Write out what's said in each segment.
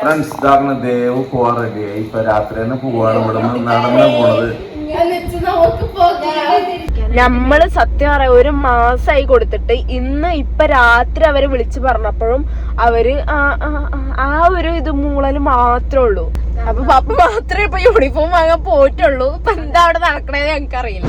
Friends ഇതാറിന് Dev പോവാൻ റെഡിയായി ഇപ്പൊ രാത്രി തന്നെ പോവാണ്. ഇവിടെ നിന്ന് നടന്നു പോണത്. നമ്മൾ സത്യം പറയാം ഒരു മാസമായി കൊടുത്തിട്ട് ഇന്ന് ഇപ്പൊ രാത്രി അവർ വിളിച്ചു പറഞ്ഞപ്പോഴും അവർ ആ- ഒരു ഇത് മൂളൽ മാത്രമേ ഉള്ളൂ. അപ്പൊ പപ്പ മാത്രമേ ഇപ്പൊ യൂണിഫോം വാങ്ങാൻ പോയിട്ടുള്ളൂ. ഇപ്പൊ എന്താ അവിടെ നടക്കണേന്ന് ഞങ്ങൾക്ക് അറിയില്ല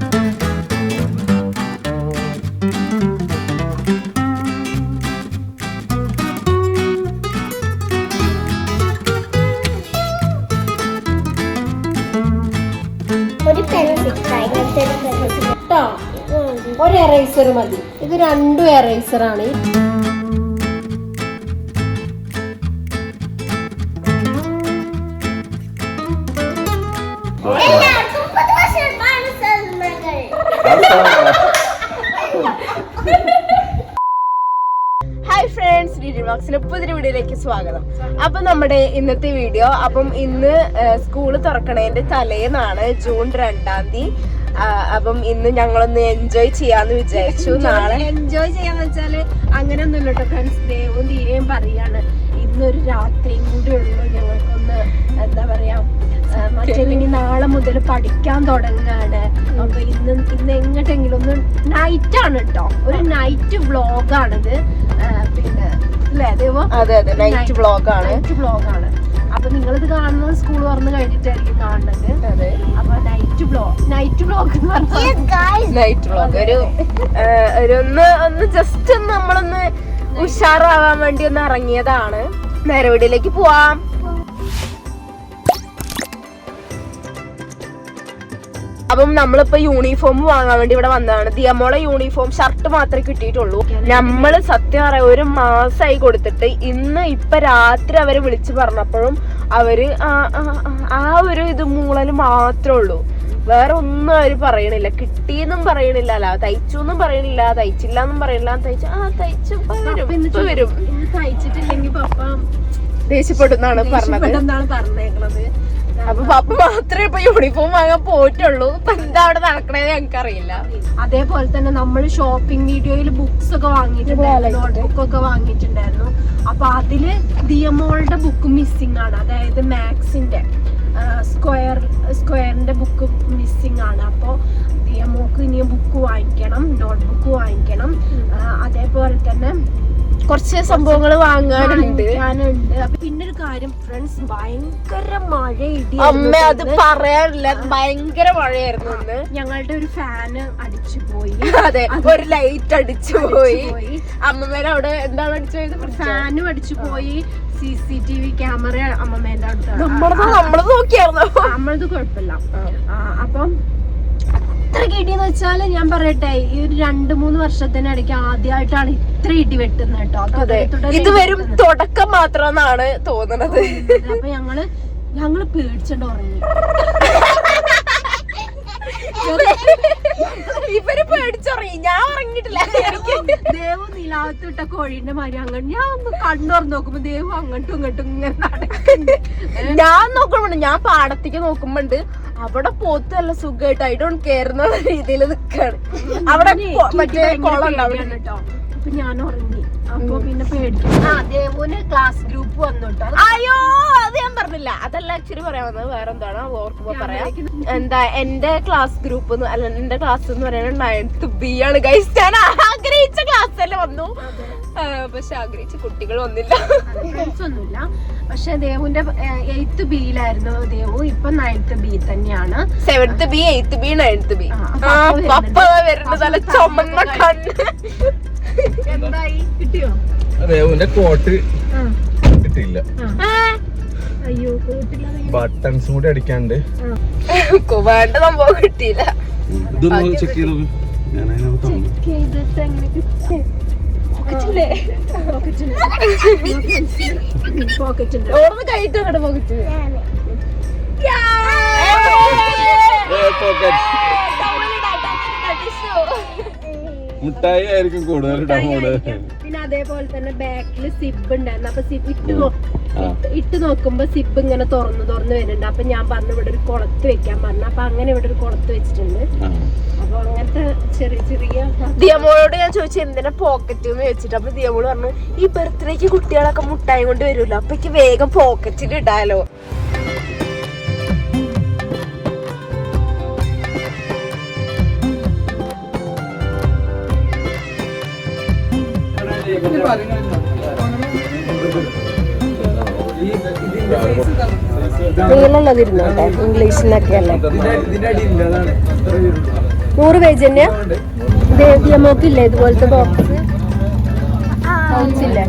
എറൈസർ മതി. ഇത് രണ്ടും സൽമകൾ ഹായ് ഫ്രണ്ട്സ് ഡിഡി ബോക്സിന്റെ പുതിയ വീഡിയോയിലേക്ക് സ്വാഗതം. അപ്പൊ നമ്മുടെ ഇന്നത്തെ വീഡിയോ അപ്പം ഇന്ന് സ്കൂൾ തുറക്കണേന്റെ തലേന്നാണ് ജൂൺ രണ്ടാം തീയതി. അപ്പം ഇന്ന് ഞങ്ങളൊന്ന് എൻജോയ് ചെയ്യാന്ന് വിചാരിച്ചു. നാളെ എൻജോയ് ചെയ്യാന്ന് വെച്ചാൽ അങ്ങനെ ഒന്നും കേട്ടോ ഫ്രണ്ട്സ് ദേവും തീരെയും പറയാണ്. ഇന്നൊരു രാത്രിയും കൂടി ഉള്ളു ഞങ്ങൾക്കൊന്ന് എന്താ പറയാ മറ്റേ ഇനി നാളെ മുതൽ പഠിക്കാൻ തുടങ്ങാണ്. അപ്പൊ ഇന്ന് ഇന്ന് എങ്ങോട്ടെങ്കിലും ഒന്ന് നൈറ്റ് ആണ് കേട്ടോ ഒരു നൈറ്റ് വ്ളോഗാണിത് പിന്നെ അല്ലേ ദേവോ? അതെ അതെ നൈറ്റ് വ്ലോഗാണ് നൈറ്റ് അപ്പൊ നിങ്ങളിത് കാണുന്നത് സ്കൂൾ തുറന്ന് കഴിഞ്ഞിട്ടായിരിക്കും കാണുന്നത്. അതെ. അപ്പൊ നൈറ്റ് ബ്ലോഗ് നൈറ്റ് ബ്ലോഗ് എന്ന് പറഞ്ഞാൽ നൈറ്റ് ബ്ലോഗ് ഒരു ഒരു ഒന്ന് ഒന്ന് ജസ്റ്റ് ഒന്ന് നമ്മളൊന്ന് ഉഷാറാവാൻ വേണ്ടി ഒന്ന് ഇറങ്ങിയതാണ്. നേരെ വീട്ടിലേക്ക് പോവാം. അപ്പം നമ്മളിപ്പോ യൂണിഫോം വാങ്ങാൻ വേണ്ടി ഇവിടെ വന്നതാണ്. ദിയമോളെ യൂണിഫോം ഷർട്ട് മാത്രമേ കിട്ടിയിട്ടുള്ളൂ. നമ്മൾ സത്യം പറയാം ഒരു മാസമായി കൊടുത്തിട്ട് ഇന്ന് ഇപ്പൊ രാത്രി അവർ വിളിച്ചു പറഞ്ഞപ്പോഴും അവർ ആ- ഒരു ഇത് മൂളൽ മാത്രമേ ഉള്ളൂ വേറെ ഒന്നും അവർ പറയണില്ല. കിട്ടിയെന്നും പറയണില്ല. അല്ല തയ്ച്ചു എന്നും പറയണില്ല. തയ്ച്ചില്ല എന്നും പറയണില്ല തയ്ച്ചു ആ തയ്ച്ചു വരും. വരും. തയ്ച്ചിട്ടില്ലെങ്കിൽ പപ്പ ദേഷ്യപ്പെടുന്നാണ് പറഞ്ഞത്. പറഞ്ഞേക്കണത്. അപ്പൊ പപ്പ മാത്രമേ ഇപ്പൊ യൂണിഫോം വാങ്ങാൻ പോയിട്ടുള്ളൂ. ഇപ്പൊ എന്താ അവിടെ നടക്കണേ ഞങ്ങൾക്ക് അറിയില്ല അതേപോലെ തന്നെ നമ്മൾ ഷോപ്പിംഗ് വീഡിയോയിൽ ബുക്സ് ഒക്കെ വാങ്ങിയിട്ടുണ്ടായിരുന്നു നോട്ട്ബുക്ക് ഒക്കെ വാങ്ങിയിട്ടുണ്ടായിരുന്നു. അപ്പൊ അതിൽ ദിയമോളുടെ ബുക്ക് മിസ്സിംഗ് ആണ്. അതായത് മാത്സിന്റെ സ്ക്വയർ സ്ക്വയറിന്റെ ബുക്ക് മിസ്സിംഗ് ആണ്. അപ്പോൾ ദിയമോക്ക് ഇനിയും ബുക്ക് വാങ്ങിക്കണം നോട്ട്ബുക്ക് വാങ്ങിക്കണം. അതേപോലെ തന്നെ കുറച്ച് സംഭവങ്ങൾ വാങ്ങാനുണ്ട്. പിന്നെ ഒരു കാര്യം ഫ്രണ്ട്സ് ഭയങ്കര മഴ ഇടി അമ്മ അത് പറയാനില്ല ഭയങ്കര മഴയായിരുന്നു അന്ന് ഞങ്ങളുടെ ഒരു ഫാന് അടിച്ചു പോയി. അതെ ഒരു ലൈറ്റ് അടിച്ചു പോയി. അമ്മമാരെ അമ്മമ്മേടെ അവിടെ എന്താണ് അടിച്ചു പോയത് ഫാനും അടിച്ചു പോയി. C C T V camera അമ്മമ്മേന്റെ അടുത്ത് നമ്മളത് നമ്മളത് നോക്കിയായിരുന്നു? നമ്മളത് കുഴപ്പമില്ല. അപ്പം അത്ര കിട്ടിയെന്ന് വെച്ചാൽ ഞാൻ പറയട്ടെ ഈ ഒരു രണ്ട് മൂന്ന് വർഷത്തിനിടയ്ക്ക് ആദ്യമായിട്ടാണ് ഇത്ര ഇടി വെട്ടുന്നത് കേട്ടോ. ഇത് വരും തുടക്കം മാത്രം എന്നാണ് തോന്നുന്നത്. അപ്പൊ ഞങ്ങൾ ഞങ്ങൾ പേടിച്ചിട്ട് ഉറങ്ങി. ഇവർ പേടിച്ചുറങ്ങി. ഞാൻ ഉറങ്ങിട്ടില്ല ദേവു നിലാവത്ത് ഇട്ട കോഴിന്റെ മാതിരി അങ്ങോട്ട് ഞാൻ ഒന്ന് കണ്ണുറന്ന് നോക്കുമ്പോ ദേവ് അങ്ങോട്ടും ഇങ്ങോട്ടും ഇങ്ങനെ നടക്കുന്നുണ്ട്. ഞാൻ നോക്കുമ്പോണ്ട് ഞാൻ പാടത്തേക്ക് നോക്കുമ്പോണ്ട് അവിടെ പോത്ത് നല്ല സുഖമായിട്ട് ഐ ഡോണ്ട് കെയർ എന്ന രീതിയിൽ നിൽക്കാണ് അവിടെ മറ്റേ കുളം ഉണ്ടാവും കേട്ടോ അപ്പൊ ഞാൻ ഉറങ്ങി. അപ്പൊ പിന്നെ പേടിക്കും ആ ദേവുന് ക്ലാസ് ഗ്രൂപ്പ് വന്നോട്ടോ അയ്യോ അത് ഞാൻ പറഞ്ഞില്ല. അതല്ല ആക്ച്വലി പറയാൻ വന്നത് വേറെ എന്താണ്? ഓർക്കുമ്പോ പറയാം. എന്താ എന്റെ ക്ലാസ് ഗ്രൂപ്പ് അല്ല എന്റെ ക്ലാസ് എന്ന് പറയുന്നത് നയൻത്ത് ബി ആണ് ഗൈസ് ഞാൻ ആഗ്രഹിച്ച ക്ലാസ് തന്നെ വന്നു. പക്ഷെ ആഗ്രഹിച്ച കുട്ടികൾ വന്നില്ല. ഒന്നുമില്ല. പക്ഷെ ദേവുന്റെ എയ്ത്ത് ബിയിലായിരുന്നു ദേവു. ഇപ്പൊ നയൻത്ത് ബി തന്നെയാണ്. Seventh B eighth B ninth B പപ്പ വരുന്നത് നല്ല ചുമന്ന കണ്ണ്. റേവുന്റെ കോട്ട് കിട്ടിയില്ല. ബട്ടൺസ് കൂടി അടിക്കാണ്ട് കുവാന്റെ സംഭവം കിട്ടിയില്ല. ഇതൊന്ന് ചെക്ക് ചെയ്ത്? ഞാൻ അതിനകത്ത് ചെയ്തിട്ട് എങ്ങനെ ഓർന്ന് കഴിട്ട് അങ്ങോട്ട് പോക്കറ്റ് പോക്കറ്റ് മുട്ടായി ആയിരിക്കും. കൂടുതൽ പിന്നെ അതേപോലെ തന്നെ ബാക്കിൽ സിബ് ഉണ്ടായിരുന്നു. അപ്പൊ സിബ് ഇട്ട് നോ- ആ. ഇട്ട് ഇട്ട് നോക്കുമ്പോ സിബ് ഇങ്ങനെ തുറന്ന് തുറന്ന് വരുന്നുണ്ട്. അപ്പൊ ഞാൻ പറഞ്ഞു ഇവിടെ ഒരു കുളത്ത് വെക്കാൻ പറഞ്ഞു. അപ്പൊ അങ്ങനെ ഇവിടെ ഒരു കുളത്ത് വെച്ചിട്ടുണ്ട്. അപ്പൊ അങ്ങനത്തെ ചെറിയ ചെറിയ ദിയമോളോട് ഞാൻ ചോദിച്ചു എന്തിനാ പോക്കറ്റ് എന്ന് വെച്ചിട്ട്? അപ്പൊ ദിയമോൾ പറഞ്ഞു ഈ ബർത്ത്ഡേക്ക് കുട്ടികളൊക്കെ മുട്ടായി കൊണ്ട് വരുമല്ലോ അപ്പൊ എനിക്ക് വേഗം പോക്കറ്റിൽ ഇടാലോ. ഇരുന്നോട്ടെ ഇംഗ്ലീഷിനൊക്കെ അല്ലേ? നൂറ് പേജ് തന്നെയാ? ദേവിയമോക്കില്ലേ ഇതുപോലത്തെ ബോക്സ് ഇല്ലേ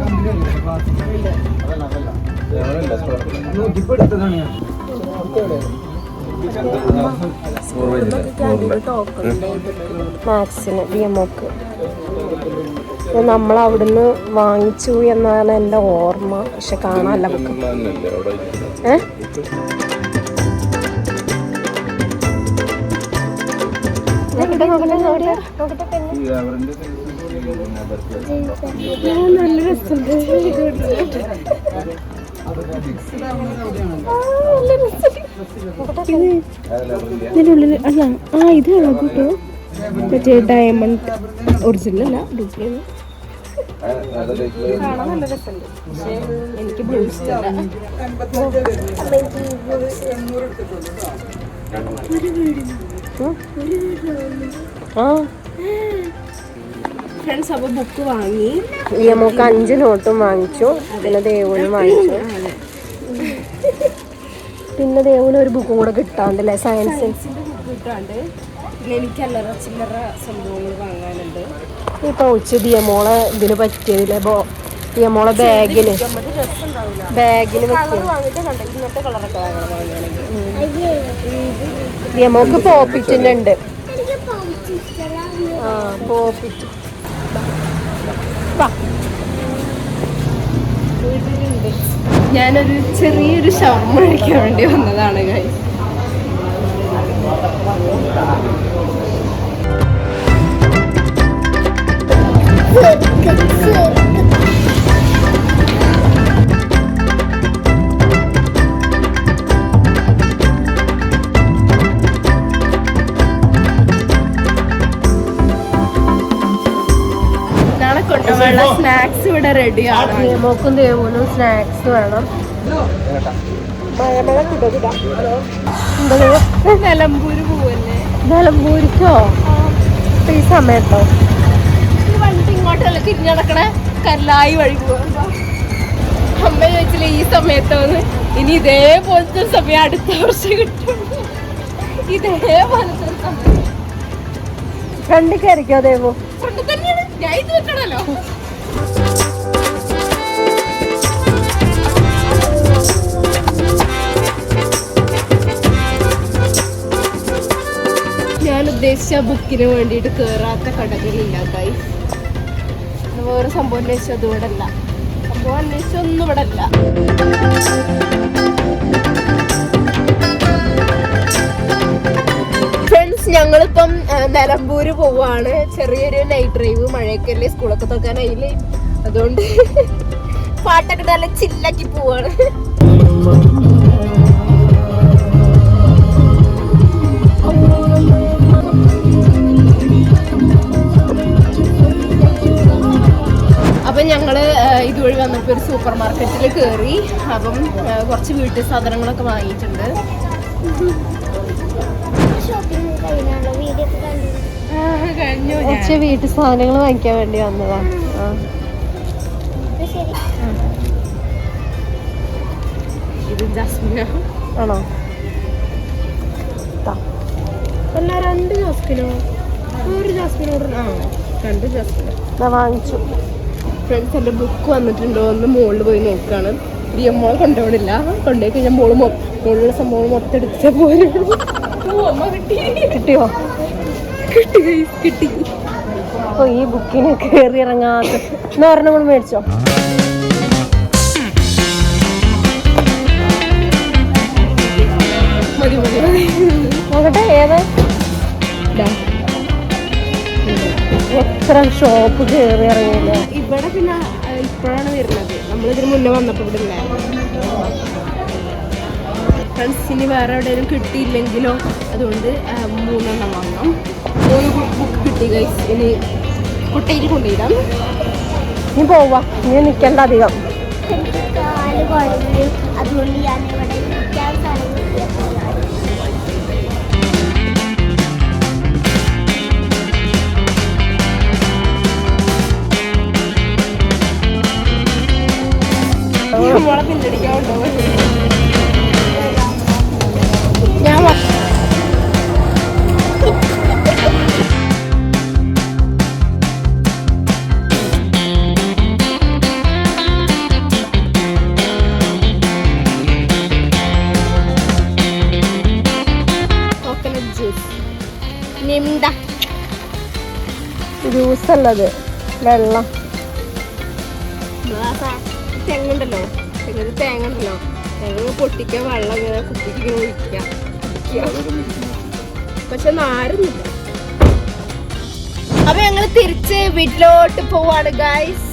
മാക്സിന് നമ്മൾ അവിടുന്ന് വാങ്ങിച്ചു എന്നാണ് എന്റെ ഓർമ്മ. പക്ഷെ കാണാനല്ല ബുക്ക് ഏ? നോക്കട്ടെ നോക്കട്ടെ നോക്കട്ടെ നോക്കട്ടെ പെണ്ണ് നല്ല രസമുണ്ട്. ഇതിനുള്ളിൽ അല്ല ആ ഇത് കേട്ടോ. മറ്റേ ഡയമണ്ട് ഒറിജിനൽ അല്ല ഡ്യൂപ്ലിക്കേറ്റ് കാണാൻ നല്ല രസമുണ്ട് പക്ഷേ എനിക്ക് ബ്ലൂ ഫ്രണ്ട്സ് അപ്പൊ ബുക്ക് വാങ്ങി. നമുക്ക് അഞ്ച് നോട്ടും വാങ്ങിച്ചു. പിന്നെ ദേവനും വാങ്ങിച്ചു. പിന്നെ ദേവന് ഒരു ബുക്കും കൂടെ കിട്ടാണ്ടല്ലേ സയൻസ് കിട്ടാണ്ട്. പിന്നെ എനിക്ക് അല്ലറ ചില്ലറ സംഭവങ്ങൾ വാങ്ങാനുണ്ട് ഈ പൗച്ച് മോളെ ഇതിന് പറ്റിയതില്ലേ ബോ മോളെ ബാഗിന് ബാഗിന് ഇങ്ങനത്തെ കളറൊക്കെ വാങ്ങണം വാങ്ങുകയാണെങ്കിൽ ദിയമോക്ക് പോപ്പിറ്റിന്റെ ഉണ്ട് എനിക്ക് പൗച്ച് ഇഷ്ടമല്ല ആ പോപ്പിറ്റ്. ഞാനൊരു ചെറിയൊരു ഷവർമ്മ കഴിക്കാൻ വേണ്ടി വന്നതാണ് guys. റെഡിയാണ്. മോക്കും ദേവനും സ്നാക്സ് വേണം. നിലമ്പൂര് പോവല്ലേ? നിലമ്പൂരിക്കോ? ഈ സമയത്തോ? ഈ വണ്ടി ഇങ്ങോട്ടല്ല തിരിഞ്ഞടക്കണേ കല്ലായി വഴി പോവാ അമ്മ ചോദിച്ചില്ല ഈ സമയത്തോന്ന്? ഇനി ഇതേപോലത്തെ സമയം അടുത്ത വർഷം കിട്ടും. ഇതേപോലത്തെ സമയം. ദേവോ ദേവു? കൊണ്ട് തന്നെയാണ്. ഞാൻ ഇത് വെക്കണല്ലോ. ഉദ്ദേശിച്ച ബുക്കിന് വേണ്ടിയിട്ട് കയറാത്ത കടകളില്ല ഗൈസ് വേറെ സംഭവം അന്വേഷിച്ചു അത് ഇവിടെ അല്ല സംഭവം അന്വേഷിച്ചൊന്നും ഇവിടെ അല്ല ഞങ്ങളിപ്പം നിലമ്പൂര് പോവാണ്. ചെറിയൊരു നൈറ്റ് ഡ്രൈവ് മഴയൊക്കെയല്ലേ സ്കൂളൊക്കെ തുറക്കാനായില്ലേ? അതുകൊണ്ട് പാട്ടൊക്കെ നല്ല ചില്ലാക്കി പോവാണ്. ഞങ്ങൾ ഇതുവഴി വന്നപ്പോൾ ഒരു സൂപ്പർ മാർക്കറ്റിൽ കയറി അപ്പം കുറച്ച് വീട്ടു സാധനങ്ങളൊക്കെ വാങ്ങിയിട്ടുണ്ട്. കുറച്ച് വീട്ടു സാധനങ്ങൾ വാങ്ങിക്കാൻ വേണ്ടി വന്നതാ. ഇത് ജാസ്മിന. ആണോ? അല്ല രണ്ട് ജാസ്മിനോ? ഒരു ജാസ്മിനോ ആ രണ്ട് ജാസ്മിനോ. ഞാൻ വാങ്ങിച്ചു. ഫ്രണ്ട്സ് എന്റെ ബുക്ക് വന്നിട്ടുണ്ടോ. എന്ന് മുകളിൽ പോയി നോക്കുകയാണ് ഡി എം കൊണ്ടുപോകണില്ല. കൊണ്ടുപോയി കഴിഞ്ഞാൽ മോൾ മോളുള്ള സംഭവം മൊത്തം എടുത്ത പോലെ അമ്മ കിട്ടി കിട്ടിയോ കിട്ടി. കിട്ടി അപ്പൊ ഈ ബുക്കിന് കയറി ഇറങ്ങാത്ത എന്ന് ഒരെണ്ണം നമ്മൾ മേടിച്ചോ? നോക്കട്ടെ ഏതാ? എത്ര ഷോപ്പ് കയറി ഇറങ്ങിയില്ലേ? ഇതിന് മുന്നേ വന്നപ്പോൾ ഇവിടെ ഉണ്ടായിരുന്നു ഫ്രണ്ട്സിന് വേറെ എവിടെയും കിട്ടിയില്ലെങ്കിലോ? അതുകൊണ്ട് മൂന്നെണ്ണം വാങ്ങാം. മൂന്ന് ബുക്ക് കിട്ടി ഗൈസ് ഇനി കുട്ടയിൽ കൊണ്ടുപോയിടാം നീ പോവാ. നീ നിൽക്കണ്ട അധികം. അതുകൊണ്ട് ഞാൻ ഇവിടെ ഞാൻ ജ്യൂസ് അല്ലത്. വെള്ളം. തെങ്ങുണ്ടല്ലോ തെങ്ങിന് തേങ്ങ ഉണ്ടല്ലോ തേങ്ങ പൊട്ടിക്കുക വെള്ളം ഇങ്ങനെ കുട്ടിക്ക് ഇങ്ങനെ ഒഴിക്കുക. പക്ഷെ നാരും അപ്പൊ ഞങ്ങൾ തിരിച്ച് വീട്ടിലോട്ട് പോവാണ് ഗൈസ്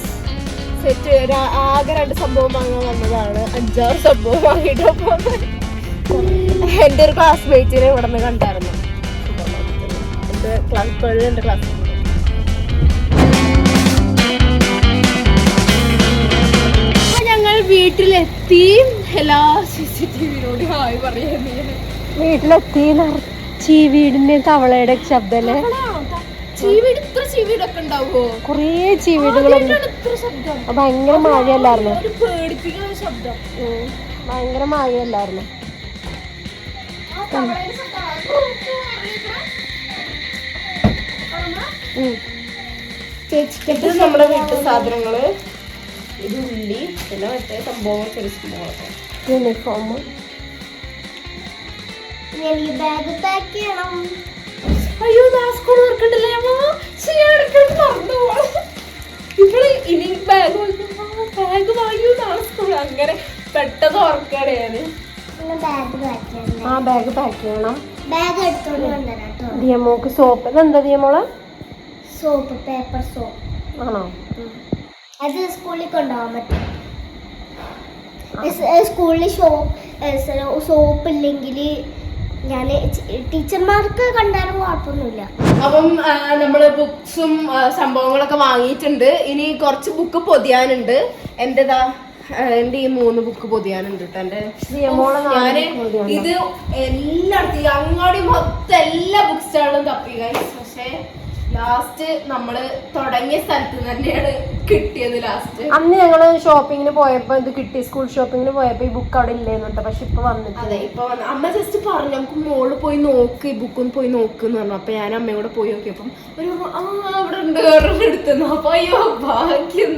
സെറ്റ് ആകെ രണ്ട് സംഭവം വാങ്ങാൻ വന്നതാണ്. അഞ്ചാറ് സംഭവം വാങ്ങിയിട്ട് എന്റെ ഒരു ക്ലാസ്മേറ്റിനെ ഇവിടെ നിന്ന് കണ്ടായിരുന്നു. എന്റെ ക്ലാസ് പേര് എന്റെ ക്ലാസ് വീട്ടിലെത്തി എല്ലാ സി സി ടി വിയിലൂടെ ഹായ് പറയാൻ വീട്ടിലെത്തി ചീവീടിന്റെ വീടിന്റെ തവളയുടെ ശബ്ദല്ലേ? ചീവീട് ഇത്ര ചീവീടൊക്കെ ഉണ്ടാവുമോ കുറേ ഇത്ര ശബ്ദം. ഭയങ്കര മഴയല്ലായിരുന്നു ഒരു പേടിപ്പിക്കുന്ന ശബ്ദം. ഭയങ്കര മഴയല്ലായിരുന്നു. ഇത് നമ്മുടെ വീട്ടു സാധനങ്ങൾ. ഇത് ഉള്ളി പിന്നെ മറ്റേ സംഭവം ചെറിയ സംഭവങ്ങളൊക്കെ യൂണിഫോം ബാഗ് പാക്ക് ചെയ്യണം അയ്യോ സ്കൂൾ തുറക്കണ്ടല്ലേ ഇവൾ ഇനി ബാഗ് ബാഗ് വാങ്ങിയോ നാളെ അങ്ങനെ പെട്ടെന്ന് ഓർക്കാണ് ഞാൻ. ആ ബാഗ് പാക്ക് ചെയ്യണം ബാഗ് എടുത്തോണ്ട് കേട്ടോ ദിയമോക്ക് സോപ്പ് ഇതെന്താ ദിയമോൾ? സോപ്പ് പേപ്പർ സോപ്പ് ആണോ? അത് സ്കൂളിൽ കൊണ്ടുപോകാൻ പറ്റും. സ്കൂളിൽ ഷോപ്പ് സോപ്പ് ഇല്ലെങ്കിൽ ഞാൻ ടീച്ചർമാർക്ക് കണ്ടാലും കുഴപ്പമൊന്നുമില്ല. അപ്പം നമ്മൾ ബുക്സും സംഭവങ്ങളൊക്കെ വാങ്ങിയിട്ടുണ്ട്. ഇനി കുറച്ച് ബുക്ക് പൊതിയാനുണ്ട്. എന്റേതാ എന്റെ ഈ മൂന്ന് ബുക്ക് പൊതിയാനുണ്ട് കേട്ടോ ദിയമോൾ ഞാൻ ഇത് എല്ലായിടത്തും അങ്ങോട്ടും അങ്ങാടി മൊത്തം എല്ലാ ബുക്ക് സ്റ്റാളിലും തപ്പി. പക്ഷേ ലാസ്റ്റ് നമ്മൾ തുടങ്ങിയ സ്ഥലത്ത് തന്നെയാണ് കിട്ടിയത് ലാസ്റ്റ് അന്ന് ഞങ്ങൾ ഷോപ്പിങ്ങിന് പോയപ്പോ ഇത് കിട്ടി സ്കൂൾ ഷോപ്പിങ്ങിന് പോയപ്പോ ഈ ബുക്ക് അവിടെ ഇല്ലേന്ന് കേട്ടോ പക്ഷെ ഇപ്പൊ വന്നിട്ട് അതെ ഇപ്പൊ വന്ന്. അമ്മ ജസ്റ്റ് പറഞ്ഞു നമുക്ക് മോൾ പോയി നോക്ക് ഈ ബുക്കൊന്ന് പോയി നോക്ക് എന്ന് പറഞ്ഞു. അപ്പൊ ഞാൻ അമ്മയും കൂടെ പോയി നോക്കിയപ്പം ഒരു ആ അവിടെ ഉണ്ട് എടുത്തു അപ്പൊ അയ്യോ ഭാഗ്യം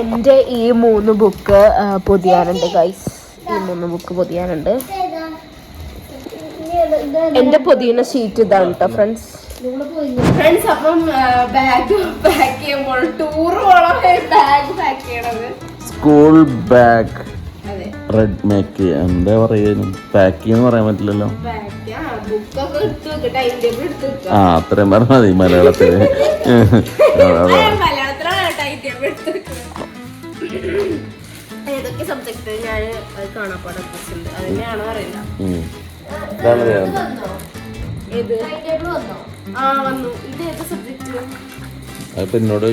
എന്റെ ഈ മൂന്ന് ബുക്ക് പൊതിയാനുണ്ട് ഗൈസ് ഈ മൂന്ന് ബുക്ക് പൊതിയാനുണ്ട്. എന്റെ പൊതിയുന്ന ഷീറ്റ് ഇതാണ് കേട്ടോ ഫ്രണ്ട്സ് ഫ്രണ്ട്സ് അപ്പം ബാഗ് പാക്ക് ചെയ്യുമ്പോൾ ടൂർ പോകണം ബാഗ് പാക്ക് ചെയ്യണത്. സ്കൂൾ ബാഗ് അതെ. റെഡ് മേക്ക് എന്താ പറയുക പാക്ക് എന്ന് പറയാൻ പറ്റില്ലല്ലോ. ബാഗ് ആ അത്രയും പറഞ്ഞാൽ മതി മലയാളത്തിൽ. ഏതൊക്കെ സബ്ജക്ട് ഞാൻ കാണാപ്പാടെ ഉണ്ട്? അത് തന്നെയാണോ അറിയില്ല അതിപ്പോ എന്നോട്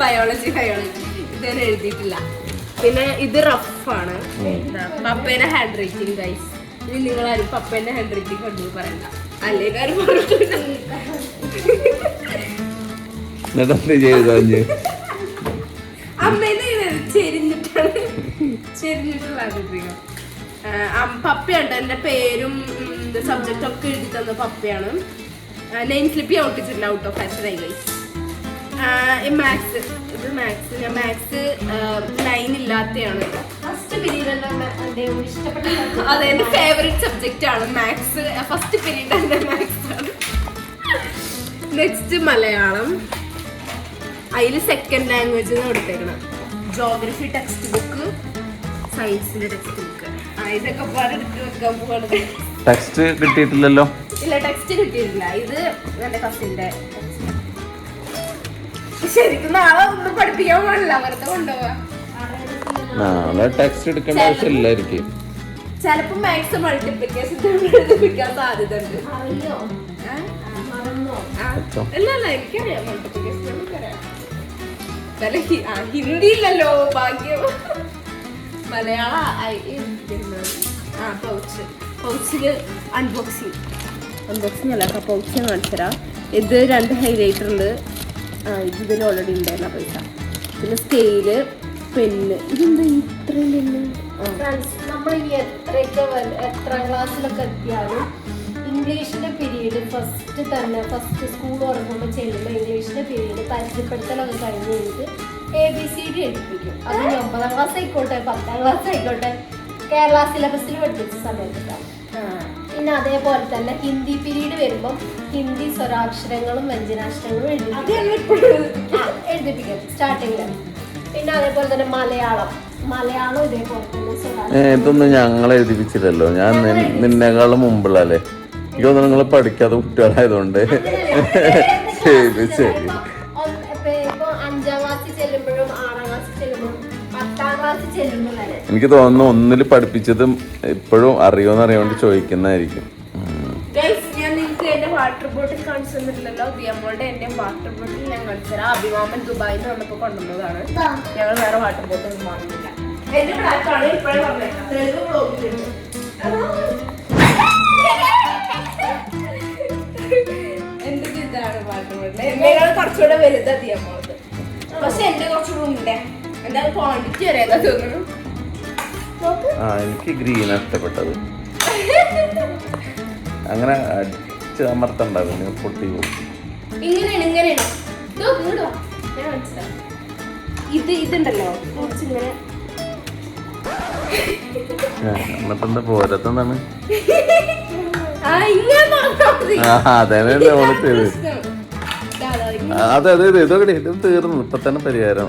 ബയോളജി ബയോളജി ഇതുവരെ എഴുതിയിട്ടില്ല. പിന്നെ ഇത് റഫാണ് പപ്പേന്റെ ഹാൻഡ് റൈറ്റിംഗ് ഗൈസ് ഇനി നിങ്ങൾ ആരും പപ്പേന്റെ ഹാൻഡ് റൈറ്റിംഗ് കണ്ടു പറയണ്ട. അല്ലെങ്കിൽ അമ്മേനെ ചെരിഞ്ഞിട്ടാണ്. ചെരിഞ്ഞിട്ടുള്ള ആഗ്രഹിക്കുക പപ്പയുണ്ട്. എന്റെ പേരും സബ്ജക്റ്റ് ഒക്കെ എഴുതി തന്ന പപ്പയാണ്. നെയിം സ്ലിപ്പ് ഞാൻ ഒട്ടിച്ചിട്ടില്ല ഔട്ട് ഓഫ് ഫാഷൻ ആയി ഗൈസ് മാത്സ് ഇത് മാക്സ് ഞാൻ മാക്സ് ലൈൻ ഇല്ലാത്തതാണ് ഫസ്റ്റ് പീരീഡ് ഇഷ്ടപ്പെട്ട അതെ എന്റെ ഫേവറേറ്റ് സബ്ജക്റ്റ് ആണ്. മാത്സ് ഫസ്റ്റ് പീരീഡ് എന്റെ മാത്സ് ആണ്. നെക്സ്റ്റ് മലയാളം. അതിൽ സെക്കൻഡ് ലാംഗ്വേജ് കൊടുത്തേക്കണം. ജോഗ്രഫി ടെക്സ്റ്റ് ബുക്ക് സയൻസിന്റെ ടെക്സ്റ്റ് ബുക്ക് ഇതൊക്കെ പാടെ എടുത്ത് വെക്കാൻ ടെക്സ്റ്റ് കിട്ടിയിട്ടില്ലല്ലോ. ഇല്ല ടെക്സ്റ്റ് കിട്ടിയിട്ടില്ല. ഇത് എന്റെ കസിന്റെ ടെക്സ്റ്റ് ശരിക്കും നാളെ ഒന്നും പഠിപ്പിക്കാൻ പാടില്ല. വെറുതെ കൊണ്ടുപോവാ. നാളെ ടെക്സ്റ്റ് എടുക്കേണ്ട ആവശ്യമില്ലായിരിക്കും. ചിലപ്പോ മാത്സ് മൾട്ടിപ്ലിക്കേഷൻ എഴുതിപ്പിക്കാൻ സാധ്യത ഉണ്ട്. ഇല്ല ഇല്ല എനിക്കറിയാം മൾട്ടിപ്ലിക്കേഷൻ എനിക്കറിയാം ഹിന്ദി ഇല്ലല്ലോ ഭാഗ്യം. മലയാള? ആ പൗച്ച് പൗച്ചിൽ അൺബോക്സിങ് അൺബോക്സിങ് അല്ല പൗച്ച് കാണിച്ചുതരാം ഇത് രണ്ട് ഹൈലൈറ്റർ ഉണ്ട്. ആ ഇത് ഇതിൽ ഓൾറെഡി ഉണ്ടായിരുന്ന പൈസ. പിന്നെ സ്കെയിൽ പെന്ന് ഇതെന്താ ഇത്രയും പെന്ന് നമ്മൾ ഈ എത്രയൊക്കെ എത്ര ക്ലാസ്സിലൊക്കെ എത്തിയാലും ഇംഗ്ലീഷിന്റെ പീരീഡ് ഫസ്റ്റ് തന്നെ ഫസ്റ്റ് സ്കൂൾ തുറക്കുമ്പോൾ ചെല്ലുമ്പോൾ ഇംഗ്ലീഷിന്റെ പീരീഡ് പരിചയപ്പെടുത്തലൊക്കെ കഴിഞ്ഞ് കഴിഞ്ഞിട്ട് എ ബി സി ഡി എടുപ്പിക്കും. അത് ഒമ്പതാം ക്ലാസ് ആയിക്കോട്ടെ പത്താം ക്ലാസ് ആയിക്കോട്ടെ കേരള സിലബസിൽ പഠിപ്പിച്ച സമയത്താണ് പിന്നെ അതേപോലെ തന്നെ ഹിന്ദി പീരീഡ് വരുമ്പം ഹിന്ദി സ്വരാക്ഷരങ്ങളും വ്യഞ്ജനാക്ഷരങ്ങളും എഴുതിപ്പിക്കും സ്റ്റാർട്ടിങ്ങിൽ പിന്നെ അതേപോലെ തന്നെ മലയാളം. മലയാളം ഇതേപോലെ തന്നെ ഇതൊന്നും ഞങ്ങൾ എഴുതിപ്പിച്ചില്ലല്ലോ. ഞാൻ നിന്നെക്കാളും മുമ്പുള്ളല്ലേ എനിക്ക് തോന്നുന്നു നിങ്ങൾ പഠിക്കാത്ത കുട്ടികളായതുകൊണ്ട്. ശരി ശരി. ഇപ്പൊ അഞ്ചാം ക്ലാസ് ചെല്ലുമ്പോഴും ആറാം ക്ലാസ്സിൽ ചെല്ലുമ്പോഴും എനിക്ക് തോന്നുന്നു ഒന്നിൽ പഠിപ്പിച്ചതും ഇപ്പോഴും അറിയോന്ന് അറിയാൻ വേണ്ടി ചോദിക്കുന്നതായിരിക്കും. ഞാൻ നിങ്ങൾക്ക് എന്റെ വാട്ടർ ബോട്ടിൽ കാണിച്ചു തന്നിട്ടില്ലല്ലോ. ദിയമ്മളുടെ എന്റെ വാട്ടർ ബോട്ടിൽ ഞാൻ കാണിച്ചു തരാം. അഭിമാമൻ ദുബായിൽ നിന്ന് കൊണ്ടുവന്നതാണ്. ഞങ്ങൾ വേറെ വാട്ടർ ബോട്ടിൽ എന്റെ ബ്ലാക്കാണ് ഇപ്പോഴേ പറഞ്ഞേക്കാം തെളിവ് ബ്ലോഗിലുണ്ട് എന്റെ ഇതാണ് വാട്ടർ ബോട്ടിൽ എന്നേക്കാൾ കുറച്ചുകൂടെ വലുതാ ദിയമ്മളത് പക്ഷെ എന്റെ കുറച്ചുകൂടെ ഉണ്ട്. ആ എനിക്ക് ഗ്രീൻ ഇഷ്ടപ്പെട്ടത്. അങ്ങനെ അടിച്ച് അമർത്തണ്ട പിന്നെ പൊട്ടി പോകും ഇങ്ങനെയാണ് ഇങ്ങനെയാണ്. ഇതോ ഇതുണ്ടല്ലോ കുറച്ചിങ്ങനെ. എന്നിട്ടെന്താ പോരത്തെന്താണ് അതെ അതെ ഇതൊക്കെ ഇത് തീർന്നു. ഇപ്പൊ തന്നെ പരിഹാരം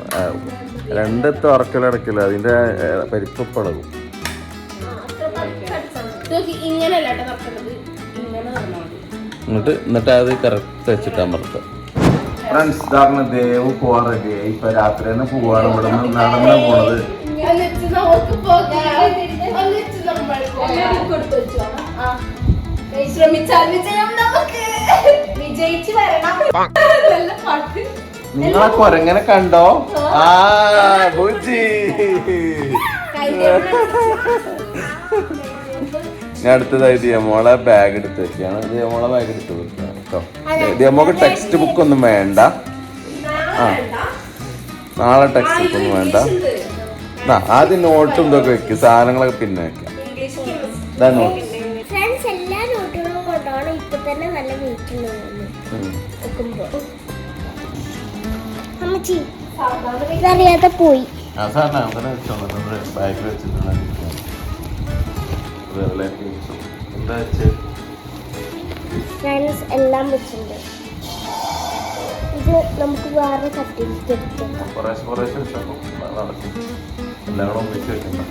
ആ, രണ്ട് തുറക്കലടക്കില്ല അതിന്റെ ഏ, പരിപ്പ് പളകും നോക്കി ഇങ്ങനെയല്ല കേട്ടോ തുറക്കുന്നത് ഇങ്ങനെ തുറന്നാൽ മതി. എന്നിട്ട് എന്നിട്ട് അത് കറക്റ്റ് വെച്ചിട്ട് അമർത്താം ഫ്രണ്ട്സ് ഇതാണ് ദേവ് പോവാൻ റെഡിയായി ഇപ്പൊ രാത്രി തന്നെ പോവാണ്. ഇവിടെ നിന്ന് നടന്നു പോണത്. ശ്രമിച്ചാൽ വിജയം നമുക്ക്. വിജയിച്ച് വരണം. നല്ല പാട്ട്. നിങ്ങളെ കൊരങ്ങനെ കണ്ടോ? ആ ബുജി ഞാൻ അടുത്തതായി ദിയമോളെ ബാഗ് എടുത്ത് വെക്കുകയാണ് ദിയമോളെ ബാഗ് എടുത്ത് വെക്കുകയാണ് ദിയമോക്ക് ടെക്സ്റ്റ് ബുക്ക് ഒന്നും വേണ്ട. ആ. നാളെ ടെക്സ്റ്റ് ബുക്ക് ഒന്നും വേണ്ട. ആദ്യം നോട്ടും ഇതൊക്കെ വെക്കും. സാധനങ്ങളൊക്കെ പിന്നെ വെക്കാം. നോട്ട് ഇതറിയാതെ പോയി. സാറിന് അങ്ങനെ വെച്ചോളൂ ബാഗ് വെച്ചിട്ടുള്ള എന്താ വെച്ച്? ഫ്രണ്ട്സ് എല്ലാം വെച്ചിട്ടുണ്ട്. ഇത് നമുക്ക് വേറെ സർട്ടിഫിക്കറ്റ് കുറേശ്ശെ കുറേശ്ശെ വെച്ചോ നടക്കും. എല്ലാം കൂടെ ഒന്നിച്ച് വെക്കണ്ട.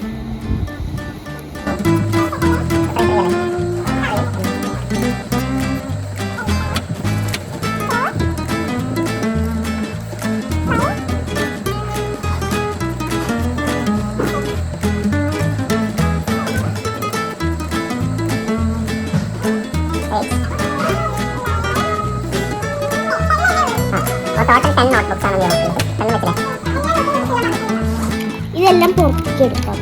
ഇതെല്ലാം പുറത്തേക്ക് എടുക്കാം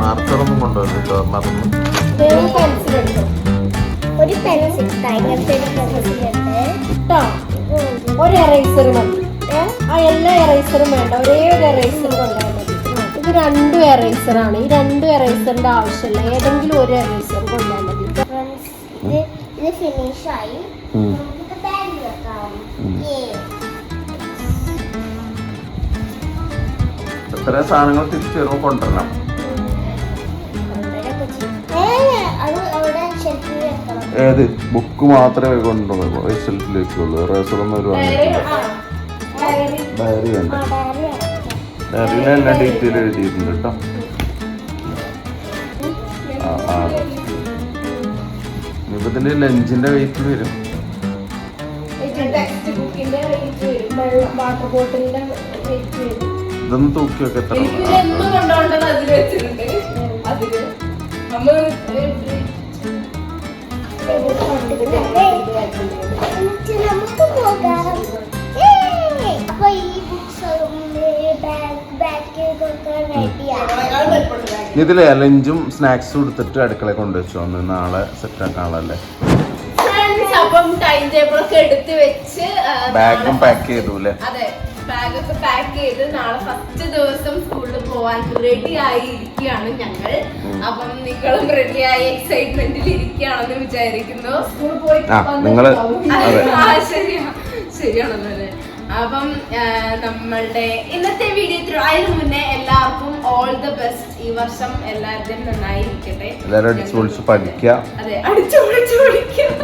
മാർക്കറൊന്നും കൊണ്ടുവന്നിട്ടോ മറന്നു പെൻസിൽ എടുക്കും. ഒരു പെൻസിൽ ഇങ്ങനത്തെ ഒരു പെൻസിൽ കേട്ടോ ഒരു എറൈസർ മതി. ആ എല്ലാ എറൈസറും വേണ്ട. ഒരേ ഒരു എറൈസർ കൊണ്ടാൽ മതി. ഇത് രണ്ടും എറൈസർ ആണ്. ഈ രണ്ടും എറൈസറിന്റെ ആവശ്യമില്ല. ഏതെങ്കിലും ഒരു എറൈസർ കൊണ്ടാൽ മതി. ഇത് ഇത് എത്ര സാധനങ്ങൾ തിരിച്ചു വരുമ്പോൾ കൊണ്ടുവരണം. ഏത്? ബുക്ക് മാത്രമേ കൊണ്ടുപോകുള്ളൂ ഷെൽഫിലേക്ക് ഉള്ളൂ റേസറൊന്നും ഒരു ഡയറി വേണ്ട. ആ ഡയറി വെക്കാം ഡയറിയിൽ എല്ലാ ഡീറ്റെയിൽ എഴുതിയിട്ടുണ്ട് കേട്ടോ. ആ ആ. വെയിറ്റ് വരും. ടെക്സ്റ്റ് റേറ്റ് വരും. വാട്ടർ ബോട്ടിലിന്റെ വെയിറ്റ് വരും. ഇതൊന്ന് തൂക്കി ഒക്കെ എത്ര ഇതിലെ ലഞ്ചും സ്നാക്സും എടുത്തിട്ട് അടുക്കള കൊണ്ടുവച്ചു? ഒന്ന് നാളെ സെറ്റ് ആക്കാണല്ലേ ഫ്രണ്ട്സ് അപ്പം ടൈം ടേബിൾ ഒക്കെ എടുത്ത് വെച്ച് ബാഗും പാക്ക് ചെയ്തു അല്ലേ അതെ. ബാഗൊക്കെ പാക്ക് ചെയ്ത് നാളെ ഫസ്റ്റ് ദിവസം സ്കൂളിൽ പോവാൻ റെഡി ആയി ഇരിക്കുകയാണ് ഞങ്ങൾ അപ്പം നിങ്ങളും റെഡി ആയി എക്സൈറ്റ്മെന്റിൽ ഇരിക്കുകയാണെന്ന് വിചാരിക്കുന്നു. സ്കൂളിൽ പോയി ശരിയാ. ശരിയാണല്ലോ അല്ലേ? അപ്പം നമ്മളുടെ ഇന്നത്തെ വീഡിയോ ത്രൂ അതിന് മുന്നേ എല്ലാവർക്കും ഓൾ ദ ബെസ്റ്റ് ഈ വർഷം എല്ലാവരുടെയും നന്നായിരിക്കട്ടെ. അതെ അടിച്ചു പൊളിച്ച് പഠിക്കാം.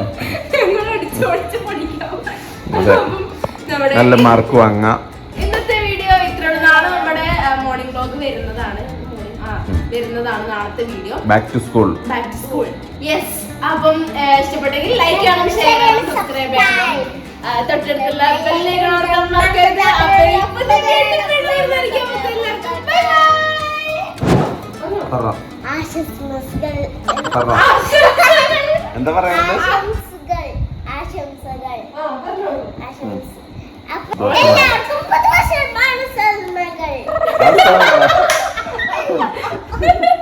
ഞങ്ങൾ അടിച്ചു പൊളിച്ച് പഠിക്കാം. അപ്പം നമ്മുടെ നല്ല മാർക്ക് വാങ്ങാം. വരുന്നതാണ് നാളത്തെ video back to school back to school yes അപ്പം ഇഷ്ടപ്പെട്ടെങ്കിൽ ലൈക്ക് ചെയ്യണം ഷെയർ ചെയ്യണം സബ്സ്ക്രൈബ് ചെയ്യണം തൊട്ടടുത്തുള്ള എന്താ പറയുന്നത് എല്ലാവർക്കും Ha